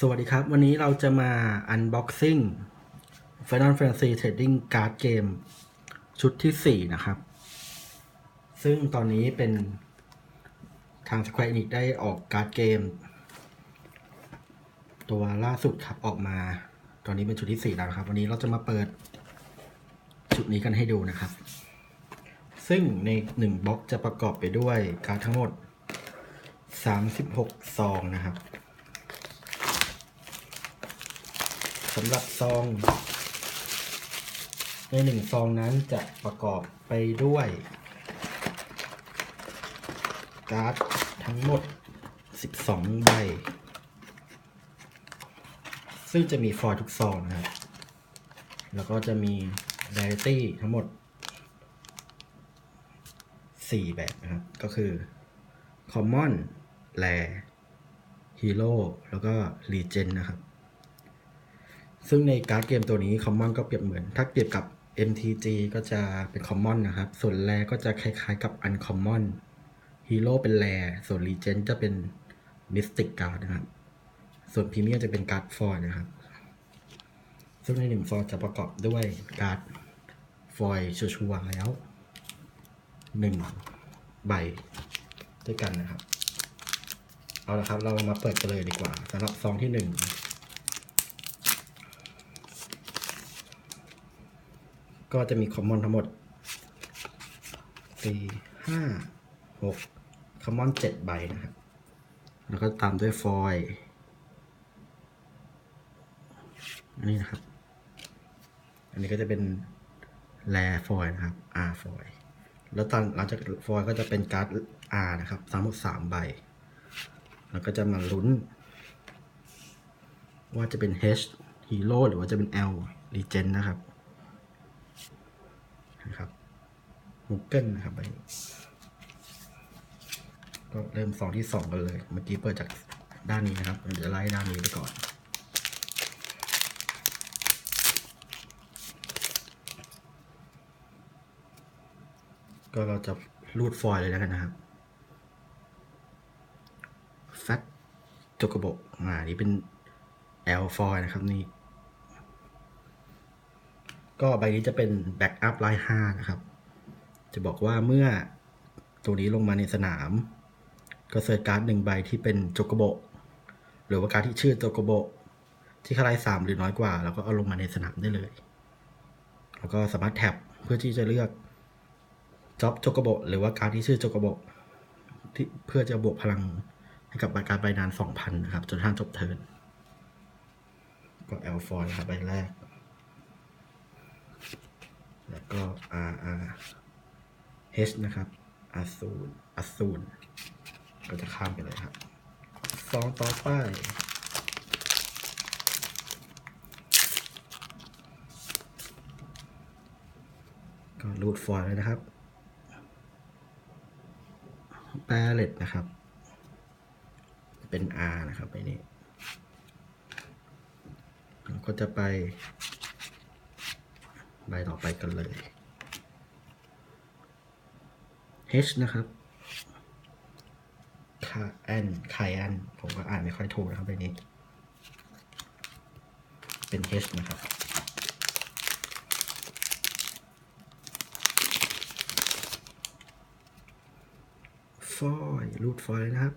สวัสดีครับ วันนี้เราจะมา unboxing Final Fantasy Trading Card Game ชุดที่ 4 นะครับ ซึ่งตอนนี้เป็นทาง Square Enix ได้ออกการ์ดเกม ตัวล่าสุดครับออกมา ตอนนี้เป็นชุดที่ 4 แล้วครับ วันนี้เราจะมาเปิดชุดนี้กันให้ดูนะครับ ซึ่งใน 1บล็อกจะประกอบไปด้วยการ์ดทั้งหมด 36 ซองนะครับ สำหรับซอง ในหนึ่งซองนั้นจะประกอบไปด้วย การ์ดทั้งหมด 12 ใบ ซึ่งจะมีฟอยล์ทุกซองนะครับ แล้วก็จะมี r a r i t y ทั้งหมด 4 แบบนะครับ ก็คือ Common Rare Hero แล้วก็ Legend นะครับ ซึ่งในการ์ดเกมตัวนี้ Common ก็เปรียบเหมือน ถ้าเปรียบกับ MTG ก็จะเป็น Common นะครับ ส่วน Rare ก็จะคล้ายๆกับ Uncommon Hero เป็น Rare ส่วน Legend จะเป็น Mystic Card นะครับ ส่วน Premium จะเป็นการ์ดฟอยล์นะครับ ซึ่งในหนึ่งฟอยล์จะประกอบด้วยการ์ดฟอยชัวร์แล้วหนึ่งใบด้วยกันนะครับ เอาละครับเรามาเปิดกันเลยดีกว่าสำหรับซองที่หนึ่ง ก็จะมีคอมมอนทั้งหมดสี่ห้าหกคอมมอนเจ็ดใบนะครับ แล้วก็ตามด้วยฟอยอันนี้นะครับ อันนี้ก็จะเป็นแรฟอยนะครับ R ฟอยแล้วตอนหลังจากฟอยก็จะเป็นการ์ด R นะครับทั้งหมดสามใบ แล้วก็จะมาลุ้น ว่าจะเป็น H Hero หรือว่าจะเป็น L Legend นะครับ นะครับมุกเกิลนะครับใบนี้ก็เริ่มสองที่สองกันเลย เมื่อกี้เปิดจากด้านนี้นะครับเราจะไล่ด้านนี้ไปก่อน ก็เราจะรูดฟอยล์เลยแล้วกันนะครับแฟตจกโบอกอ่านี่เป็น L ฟอยล์นะครับนี่ ก็ใบนี้จะเป็นแบ็กอัพไลน์5นะครับ จะบอกว่าเมื่อตัวนี้ลงมาในสนาม ก็เซิร์ชการ์ดหนึ่งใบที่เป็นโจโกโบหรือว่าการ์ดที่ชื่อโจโกโบที่คลายสามหรือน้อยกว่า แล้วก็เอาลงมาในสนามได้เลย แล้วก็สามารถแท็บเพื่อที่จะเลือกจ็อบโจโกโบหรือว่าการ์ดที่ชื่อโจโกโบที่เพื่อจะบวกพลังให้กับการใบนาน2,000นนะครับ จนท่านจบเทิร์นก็ L ฟอยครับใบแรก แล้วก็ R R H นะครับอสูรอสูรก็จะข้ามไปเลยครับซองต่อไปก็รูดฟอยล์เลยนะครับแปรเล็ตนะครับ เป็น R นะครับไปนี้เราก็จะไป ใบต่อไปกันเลย H นะครับคาแอนไคแอนผมก็อ่านไม่ค่อยถูกนะครับใบนี้ เป็น H นะครับ ฟอยรูดฟอยนะครับ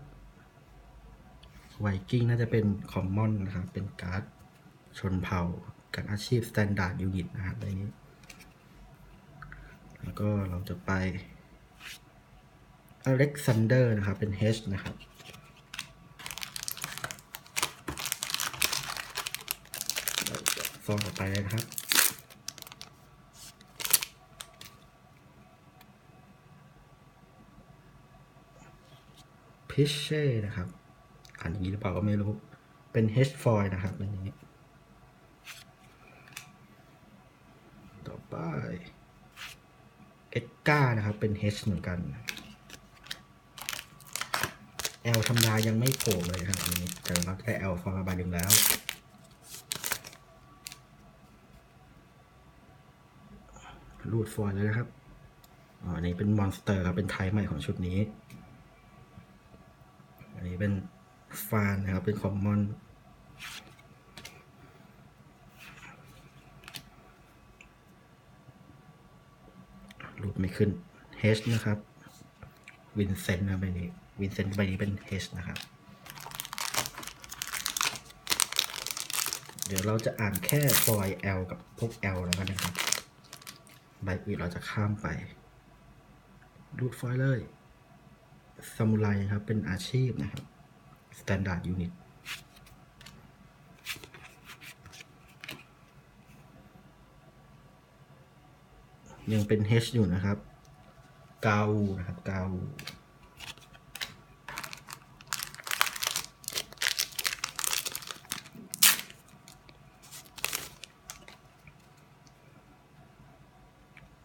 ไวกิ้งน่าจะเป็นคอมมอนนะครับ เป็นการ์ดชนเผ่าการอาชีพสแตนดาร์ดยูนิตนะครับในนี้ แล้วก็เราจะไปอเล็กซานเดอร์นะครับ เป็น H นะครับฟองต่อไปเลยนะครับ พิเช่นะครับ อ่านอย่างนี้หรือเปล่าก็ไม่รู้ เป็น H ฟอยนะครับในนี้ ต่อไป เอ็ดก้านะครับ เป็น H เหมือนกัน L ธรรมดายังไม่โผล่เลยครับอันนี้แต่เราได้ L ฟอระบายหนึ่งแล้ว รูดฟอยล์เลยนะครับอ๋ออันนี้เป็นมอนสเตอร์ครับ เป็นไทป์ใหม่ของชุดนี้ อันนี้เป็นฟานนะครับ เป็นคอมมอน ไม่ขึ้น H นะครับวินเซนต์นะใบนี้วินเซนต์ใบนี้เป็น H นะครับ เดี๋ยวเราจะอ่านแค่ฟอย L กับพวก L แล้วกันนะครับ ใบอื่นเราจะข้ามไปรูดฟอยเลยซามูไรครับ เป็นอาชีพนะครับ Standard Unit ยั ยังเป็น H อยู่นะครับกาวูนะครับกาวู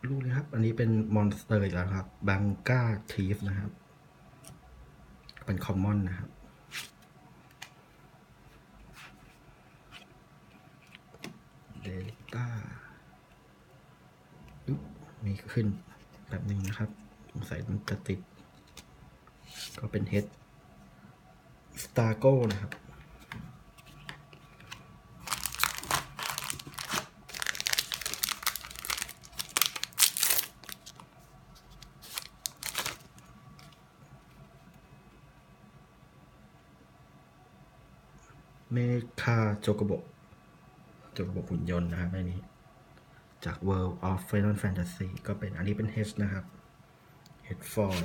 ลูกเลยครับ อันนี้เป็นมอนสเตอร์อีกแล้วครับ บังก้าทีฟนะครับ เป็นคอมมอนนะครับ เดลต้า อุ๊บ มีขึ้นแบบหนึ่งนะครับสงสัยมันจะติด ก็เป็นเฮดสตาร์โก้นะครับเมคาโจกโบโจกโบหุ่นยนต์นะครับอันนี้ จาก World of Final Fantasy ก็เป็นอันนี้เป็น H นะครับ H foil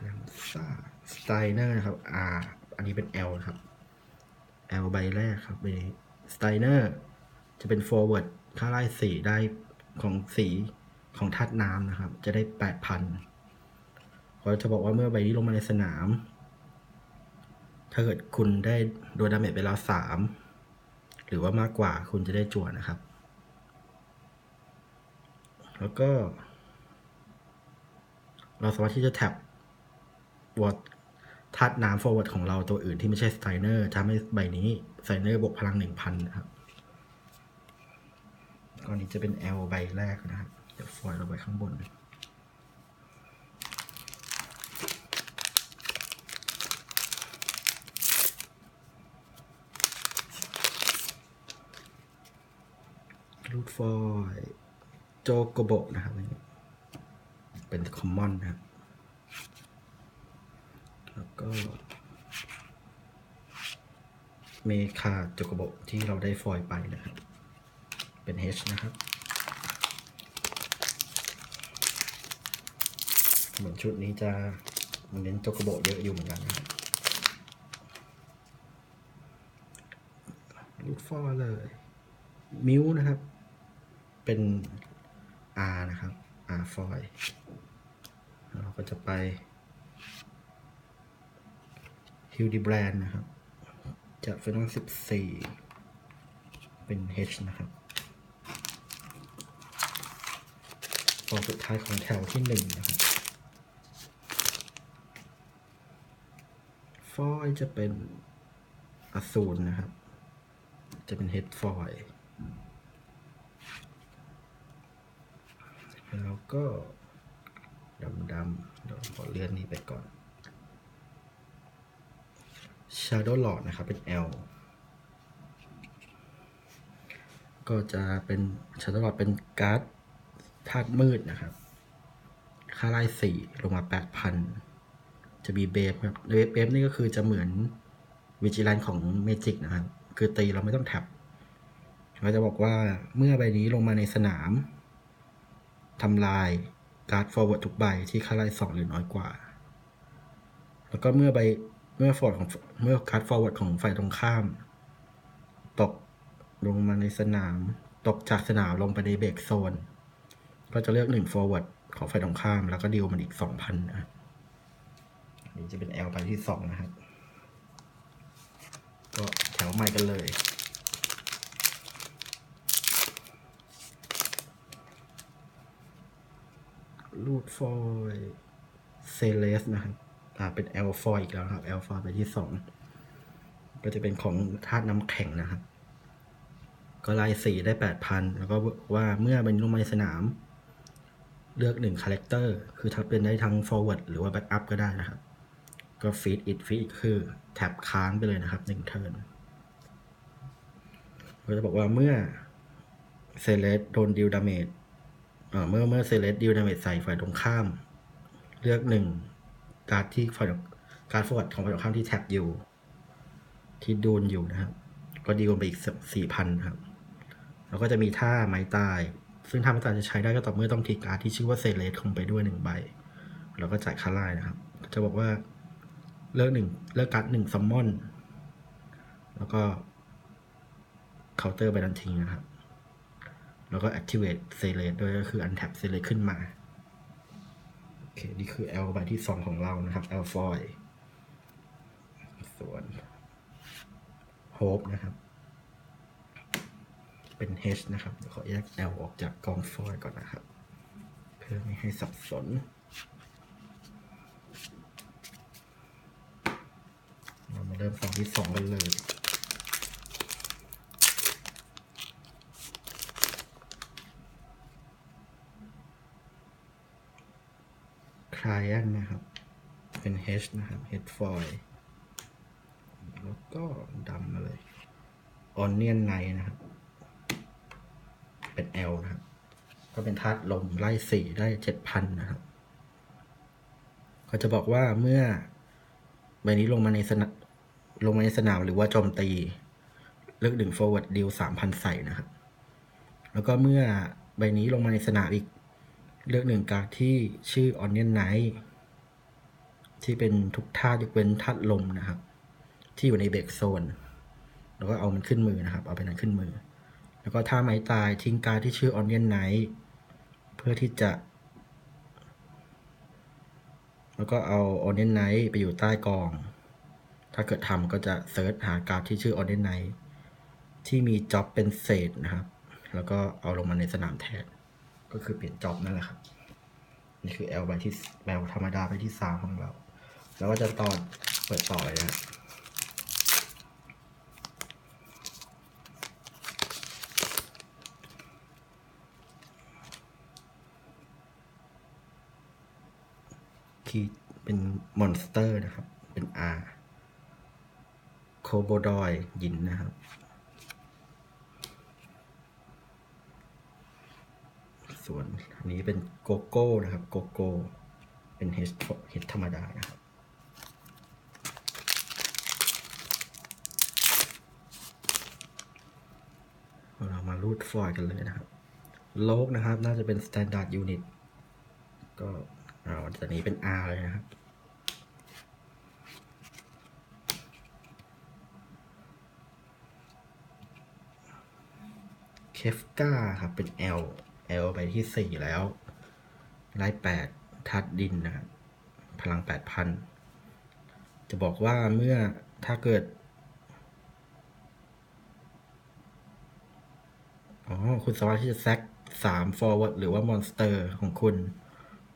แลมซ่าสไตเนอร์นะครับ R อันนี้เป็น L นะครับ L ใบแรกครับใบนี้สไตเนอร์จะเป็น forward ค่าไล่สีได้ของสีของธาตุน้ำนะครับ จะได้ 8,000เขาจะบอกว่าเมื่อใบนี้ลงมาในสนาม ถ้าเกิดคุณได้โดนดาเมจไปแล้วสาม หรือว่ามากกว่าคุณจะได้จวดนะครับ แล้วก็ เราสามารถที่จะแท็บวอดธาตุน้ำ forward ของเราตัวอื่นที่ไม่ใช่สไตเนอร์ทำให้ใบนี้สไตเนอร์บวกพลังหนึ่งพันนะครับก้อนนี้จะเป็น L ใบแรกนะครับ เดี๋ยวฟอยล์เราไว้ข้างบน ฟอยโจโกโบนะครับ เป็นคอมมอนนะครับ แล้วก็ เมคาโจโกโบที่เราได้ฟอยไปนะครับ เป็น H นะครับ เหมือนชุดนี้จะมันเน้นโจโกโบเยอะอยู่เหมือนกันนะครับรูดฟอยเลย มิวนะครับ เป็น R นะครับ R ฟอยเราก็จะไปฮิวดีแบรนด์นะครับ จะเฟนองสิบสี่เป็น H นะครับฟอยสุดท้ายของแถวที่หนึ่งนะครับ ฟอยจะเป็นอสูรนะครับ จะเป็น H ฟอย แล้วก็ดำดำเดี๋ยวขอเลื่อนนี้ไปก่อน Shadow Lord นะครับ เป็น L ก็จะเป็น Shadow Lord เป็นการ์ดธาตุมืดนะครับ ค่าไล่สี่ลงมา 8,000 จะมีเบฟครับบเบฟนี่ก็คือจะเหมือนวิจิลันของเมจิกนะครับ คือตีเราไม่ต้องแท็บเขาจะบอกว่าเมื่อใบนี้ลงมาในสนาม ทำลายการ์ด forward ทุกใบที่ค่าไล่สองหรือน้อยกว่า แล้วก็เมื่อใบเมื่อฟอร์ดของเมื่อการ์ด forward ของฝ่ายตรงข้าม ตกลงมาในสนาม ตกจากสนามลงไปในเบรกโซน ก็จะเลือกหนึ่ง forward ของฝ่ายตรงข้าม แล้วก็ดีลมันอีกสองพันนะนี่จะเป็น L ไปที่สองนะครับ ก็แถวใหม่กันเลย รูดฟอยเซเลสนะครับอ่าเป็น L ฟอยอีกแล้วครับ L ฟอยไปที่สองก็จะเป็นของธาตุน้ำแข็งนะครับ ก็ไล่สีได้แปดพันแล้วก็ว่าเมื่อบรรลุมาในสนาม เลือกหนึ่งคาแรคเตอร์คือถ้าเป็นได้ทั้ง forward หรือว่า backup ก็ได้นะครับ ก็ feed it feed คือแท็บค้างไปเลยนะครับหนึ่งเทิร์นก็จะบอกว่าเมื่อเซเลสโดนดิวดาเมจ เมื่อเมื่อเซเลสดิวดาเมจใส่ฝ่ายตรงข้าม เลือกหนึ่งการ์ดที่ฝ่ายการ์ดฟอร์ดของฝ่ายตรงข้ามที่แท็บอยู่ ที่ดูนอยู่นะครับ ก็ดีลไปอีกสี่พันครับ แล้วก็จะมีท่าไม้ตาย ซึ่งท่าไม้ตายจะใช้ได้ก็ต่อเมื่อต้องทีการ์ดที่ชื่อว่าเซเลสลงไปด้วยหนึ่งใบ แล้วก็จ่ายค่าไล่นะครับ จะบอกว่าเลือกหนึ่งเลือกการ์ดหนึ่งซัมมอน แล้วก็เคาน์เตอร์ไปนันทิ้งนะครับ แล้วก็ activate s e l e c t ด้วยก็คือ untap s e l e c t ขึ้นมา โอเค นี่คือ L ใบที่ 2 ของเรานะครับ L foil ส่วน Hope นะครับ เป็น H นะครับ เดี๋ยวขอแยก L ออกจากกองฟอยล์ก่อนนะครับ เพื่อไม่ให้สับสนเรามาเริ่มฝั่งที่สองกันเลย คลายนนะครับ เป็น H นะครับ H foil แล้วก็ดำมาเลย Onion Night นะครับ เป็น L นะครับ ก็เป็นธาตุลมไล่สี่ได้เจ็ดพันนะครับ ก็จะบอกว่าเมื่อใบนี้ลงมาในสนามลงมาในสนามหรือว่าโจมตี เลือกดึง forward deal สามพันใส่นะครับ แล้วก็เมื่อใบนี้ลงมาในสนามอีก เลือกหนึ่งการดที่ชื่อ Onion Knight ที่เป็นทุกธายกเว้นธาลมนะครับ ที่อยู่ในเบรกโซน แล้วก็เอามันขึ้นมือนะครับ เอาไปนั้นขึ้นมือ แล้วก็ถ้าไม้ตายทิ้งการดที่ชื่อ Onion Knight เพื่อที่จะ แล้วก็เอา Onion Knight ไปอยู่ใต้กอง ถ้าเกิดทำก็จะเซิร์ชหาการดที่ชื่อ Onion Knight ที่มีจ็อบเป็นเศษนะครับ แล้วก็เอาลงมาในสนามแทน ก็คือเปลี่ยนจ็อบนั่นแหละครับ นี่คือ L ใบที่ L ธรรมดาใบที่สามของเรา แล้วก็จะตอนเปิดต่อเลยนะครับคีเป็นมอนสเตอร์นะครับ เป็น R โคโบดอยยินนะครับ ส่ว นี้เป็นโกโก้นะครับโกโก้เป็นเฮดเฮดธรรมดานะครับเรามารูดฟอยล์กันเลยนะครับโลกนะครับ น่าจะเป็น standard unit ก็เอาจากนี้เป็น R เลยนะครับเคฟกาครับเป็น L L ไปที่ 4 แล้วไล่8ทัดดินนะครับพลัง 8,000 จะบอกว่าเมื่อถ้าเกิด อ๋อ คุณสามารถที่จะแซก3 forward หรือว่ามอนสเตอร์ของคุณ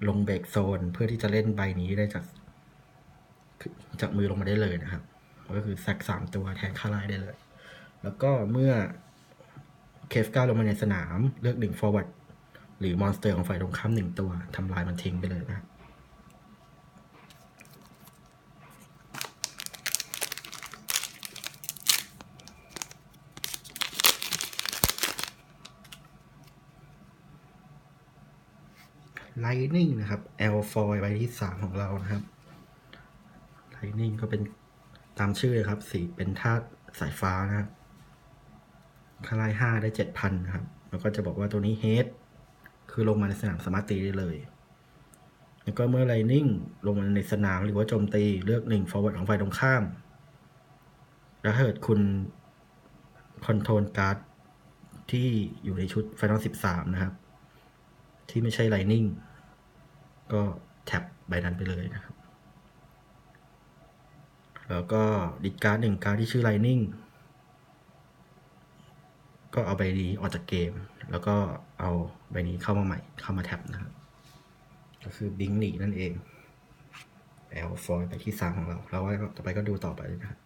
ลงเบรกโซน เพื่อที่จะเล่นใบนี้ได้จาก จากมือลงมาได้เลยนะครับ ก็คือแซกสามตัวแทนค่าไล่ได้เลย แล้วก็เมื่อเคฟก้าลงมาในสนามเลือกหนึ่ง forward หรือมอนสเตอร์ของฝ่ายตรงข้ามหนึ่งตัวทำลายมันทิ้งไปเลยนะครับ Lightning นะครับ L foil ใบที่สามของเรานะครับ Lightning ก็เป็นตามชื่อเลยครับ สีเป็นธาตุสายฟ้านะครับคาไลห้าได้เจ็ดพันนะครับ แล้วก็จะบอกว่าตัวนี้ Head คือลงมาในสนามสามารถตีได้เลยแล้วก็เมื่อ Lightning ลงมาในสนามหรือว่าโจมตีเลือกหนึ่ง forward ของฝ่ายตรงข้าม แล้วถ้าเกิดคุณคอนโทรลการ์ดที่อยู่ในชุด Final 13นะครับ ที่ไม่ใช่ Lightning ก็แท็บใบนั้นไปเลยนะครับ แล้วก็ดิดการ์ดหนึ่งการ์ดที่ชื่อ Lightning ก็เอาใบนี้ออกจากเกม แล้วก็เอาใบนี้เข้ามาใหม่เข้ามาแท็บนะครับก็คือบิงหนีนั่นเอง L f o i ไปที่สามของเรา แล้วก็ต่อไปก็ดูต่อไปเลยนะครับ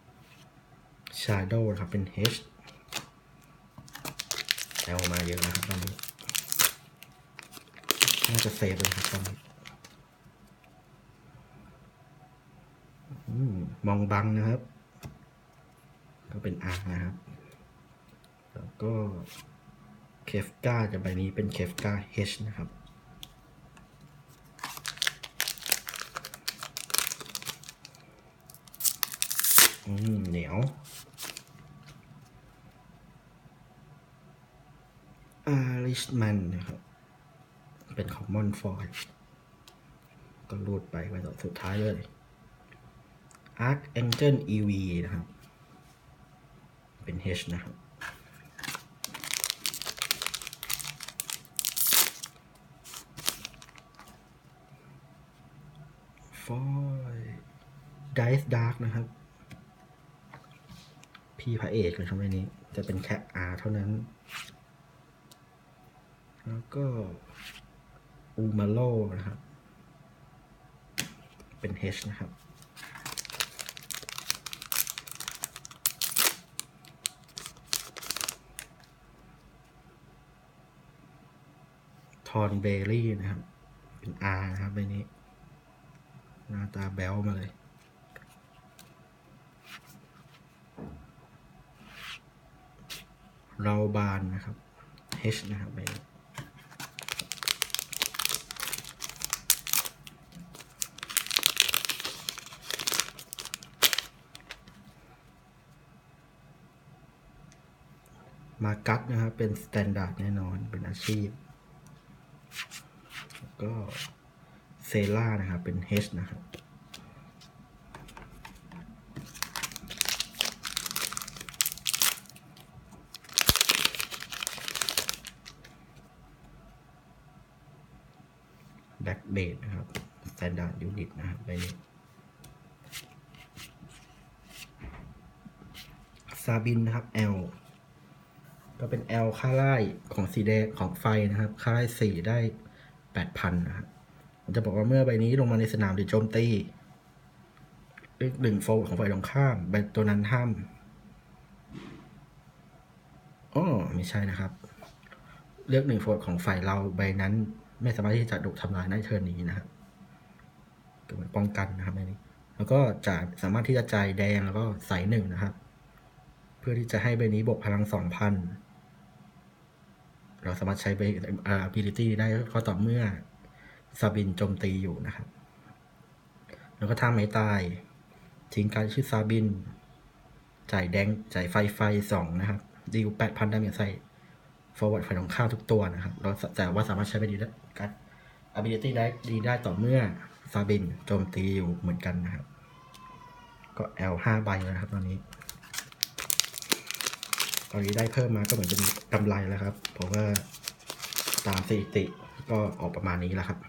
Shadow นะครับเป็น H L มาเยอะนะครับตอนนี้น่าจะเซฟเลยครับตอนนี้อมมองบังนะครับ ก็เป็น R นะครับ ก็เคฟกาจะใบนี้เป็นเคฟกา H นะครับ อืม เหนียว อาริชมันนะครับ เป็นคอมมอนฟอยก็รูดไปไปต่อสุดท้ายเลย Arc Angel EV นะครับ เป็น H นะครับ ฟอยไดส์ดาร์กนะครับ พี่พระเอกเลยครับในนี้ จะเป็นแค่ R เท่านั้น แล้วก็อูมาโลนะครับ เป็น H นะครับทอนเบลลี่นะครับ เป็น R นะครับในนี้ หน้าตาแบ๊วมาเลย เราบานนะครับ H นะครับไปมากัดนะครับ เป็นสแตนดาร์ดแน่นอนเป็นอาชีพ แล้วก็ เซล่านะครับ เป็น H นะครับ แบ็กเบดนะครับสแตนดาร์ดยูนิตนะครับไปนี้ซาบินนะครับ L ก็เป็น L ค่าไล่ของสีแดงของไฟนะครับ ค่าไล่สีได้แปดพันนะครับ ผมจะบอกว่าเมื่อใบนี้ลงมาในสนามหรือโจมตีเลขหนึ่งโฟของฝ่ายตรงข้ามใบตัวนั้นห้ามอ๋อไม่ใช่นะครับ เลือกหนึ่งโฟลของฝ่ายเราใบนั้น ไม่สามารถที่จะถูกทำลายในเทิร์นนี้นะครับก็เหมือนป้องกันนะครับใบนี้ แล้วก็จะสามารถที่จะจ่ายแดงแล้วก็ใส่หนึ่งนะครับ เพื่อที่จะให้ใบนี้บวกพลังสองพันเราสามารถใช้ใบอ่า ability ได้ก็ต่อเมื่อ ซาบินโจมตีอยู่นะครับ แล้วก็ถ้าไม่ตาย ทิ้งการชื่อซาบิน จ่ายแดงจ่ายไฟไฟสองนะครับดีลแปดพันดาเมจใส่ forward ฝ่ายของข้าทุกตัวนะครับ เราแต่ว่าสามารถใช้ไปดีได้การ ability ได้ดีได้ต่อเมื่อซาบินโจมตีอยู่เหมือนกันนะครับ ก็ L ห้าใบแล้วนะครับ ตอนนี้ ตอนนี้ได้เพิ่มมาก็เหมือนเป็นกำไรแล้วครับ เพราะว่าตามสถิติก็ออกประมาณนี้แล้วครับ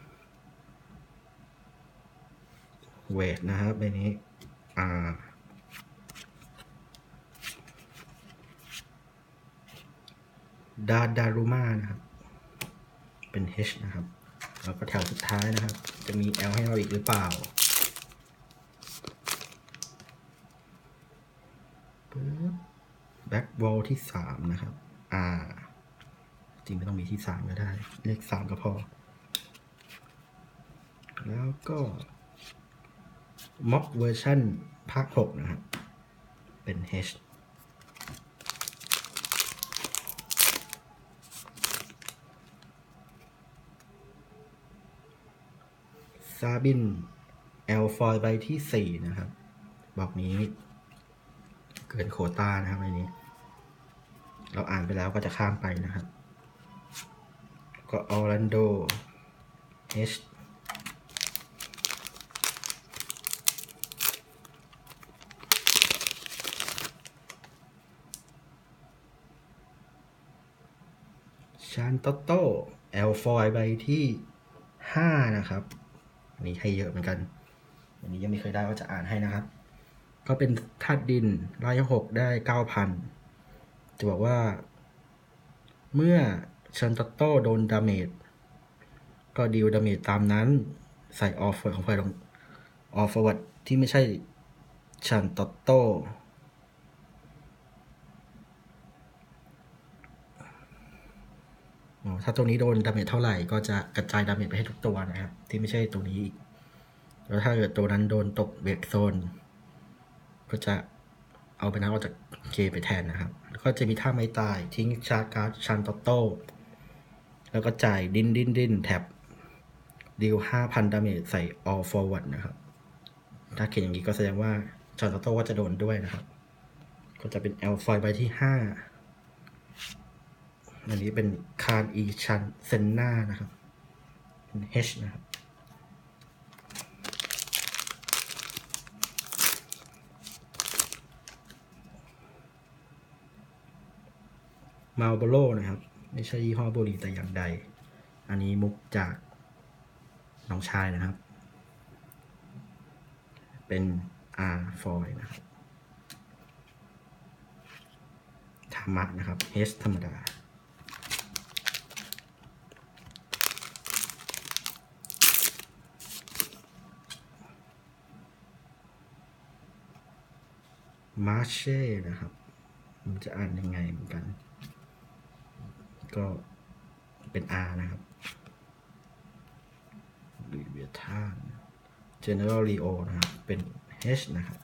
เวทนะครับใบนี้อ่าดาดารุมานะครับ เป็น H นะครับ แล้วก็แถวสุดท้ายนะครับ จะมี L ให้เราอีกหรือเปล่าปึ๊บแบ็กวอลที่สามนะครับอ่าจริงไม่ต้องมีที่สามก็ได้ เลขสามก็พอ แล้วก็ ม็อกเวอร์ชันภาคหกนะครับ เป็น H ซาบิน L ฟอยใบที่สี่นะครับ บอกนี้เกินโคต้านะครับอันนี้ เราอ่านไปแล้วก็จะข้ามไปนะครับ ก็ออร์แลนโด H ชานโตโต้ L ฟอยใบที่ห้านะครับ อันนี้ให้เยอะเหมือนกัน อันนี้ยังไม่เคยได้ว่าจะอ่านให้นะครับ ก็เป็นธาตุดินร้อยหกได้เก้าพันจะบอกว่า เมื่อชันโตโต้โดนดาเมจก็ดีลดาเมจตามนั้นใส่ออฟของไฟลงออฟเวัดที่ไม่ใช่ชันโตโต้อ๋อ ถ้าตัวนี้โดนดาเมจเท่าไหร่ก็จะกระจายดาเมจไปให้ทุกตัวนะครับ ที่ไม่ใช่ตัวนี้อีก แล้วถ้าเกิดตัวนั้นโดนตกเบรกโซน ก็จะเอาไปนักออกจากเกมไปแทนนะครับ แล้วก็จะมีท่าไม้ตายทิ้งชาร์การ์ดชันโตโต้แล้วก็จ่ายดินดินดินแท็บดีลห้าพันดาเมจใส่ all forward นะครับ ถ้าเขียนอย่างนี้ก็แสดงว่าชันโตโต้ก็จะโดนด้วยนะครับ ก็จะเป็น L ฟอยใบที่ห้า อันนี้เป็นคารอีชันเซนนานะครับ เป็น H นะครับ มาลโบโลนะครับ ไม่ใช่ยี่ห้อบุหรี่แต่อย่างใด อันนี้มุกจากน้องชายนะครับ เป็น R ฟอยนะครับ ธรรมะนะครับ H ธรรมดา มาเช่นะครับ มันจะอ่านยังไงเหมือนกัน ก็เป็น R นะครับลุยเวียท่าน General Leo นะครับ เป็น H นะครับ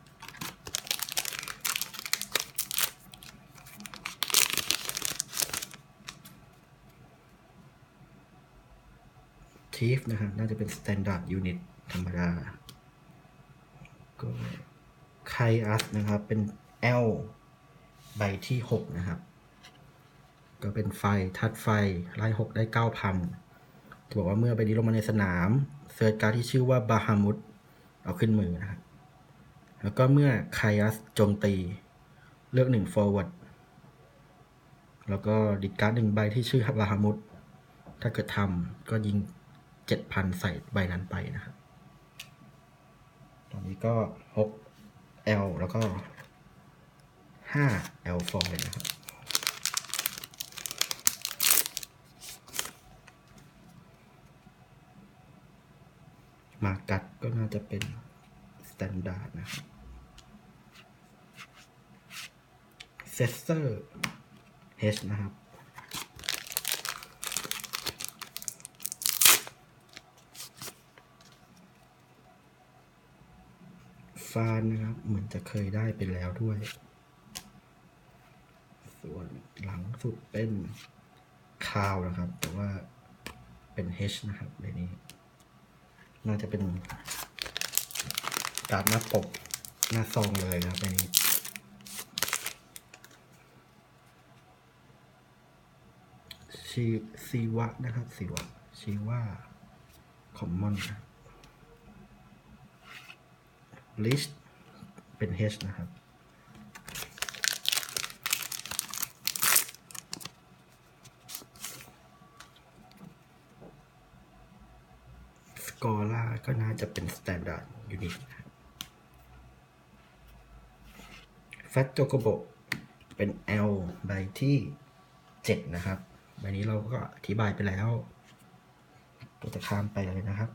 ทีฟนะครับ น่าจะเป็น Standard Unit ธรรมดา ก็ ไคอัสนะครับ เป็น L ใบที่ 6 นะครับ ก็เป็นไฟทัดไฟไล่6ได้ 9,000จะบอกว่าเมื่อไปดีลงมาในสนาม เซิร์ชการ์ดที่ชื่อว่าบาฮามุดเอาขึ้นมือนะครับ แล้วก็เมื่อไคอัสโจมตี เลือกหนึ่ง forward แล้วก็ดิดการ์ดหนึ่งใบที่ชื่อบาฮามุดถ้าเกิดทำก็ยิง 7,000 ใส่ใบนั้นไปนะครับ ตอนนี้ก็ 6 L แล้วก็5 L ฟอยนะครับมากัดก็น่าจะเป็นสแตนดาร์ดนะครับเซสเซอร์ H นะครับ ฟานนะครับ เหมือนจะเคยได้ไปแล้วด้วย ส่วนหลังสุดเป็นคาวนะครับ แต่ว่าเป็น H นะครับในนี้ น่าจะเป็นการ์ดหน้าปกหน้าซองเลยนะครับในนี้ชีซีวะนะครับซีวะชีว่าคอมมอนลิ สเป็น H นะครับสกอร่าก็น่าจะเป็น Standard Unit แฟตโจโกโบเป็น L ใบที่ 7 นะครับ ใบนี้เราก็อธิบายไปแล้ว ก็จะข้ามไปเลยนะครับ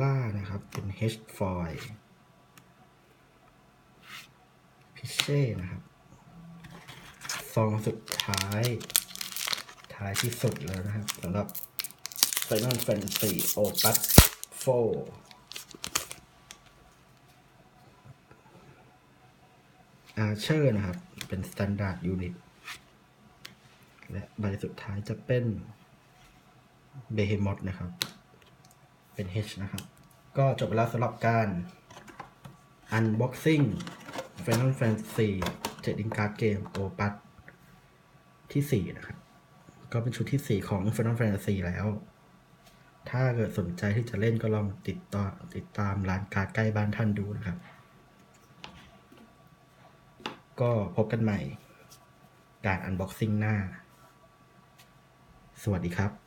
ล่านะครับ เป็น H ฟอยพิเช่นะครับ ซองสุดท้าย ท้ายที่สุดแล้วนะครับสำหรับ Final Fantasy Opus 4 Archer นะครับ เป็น Standard Unit และใบสุดท้ายจะเป็น Behemoth นะครับ เป็น H นะครับ ก็จบไปแล้วสำหรับการ Unboxing Final Fantasy Trading Card Game Opus ที่ 4 นะครับ ก็เป็นชุดที่ 4 ของ Final Fantasy แล้ว ถ้าเกิดสนใจที่จะเล่นก็ลองติดต่อติดตามร้านการ์ดใกล้บ้านท่านดูนะครับ ก็พบกันใหม่การ Unboxing หน้า สวัสดีครับ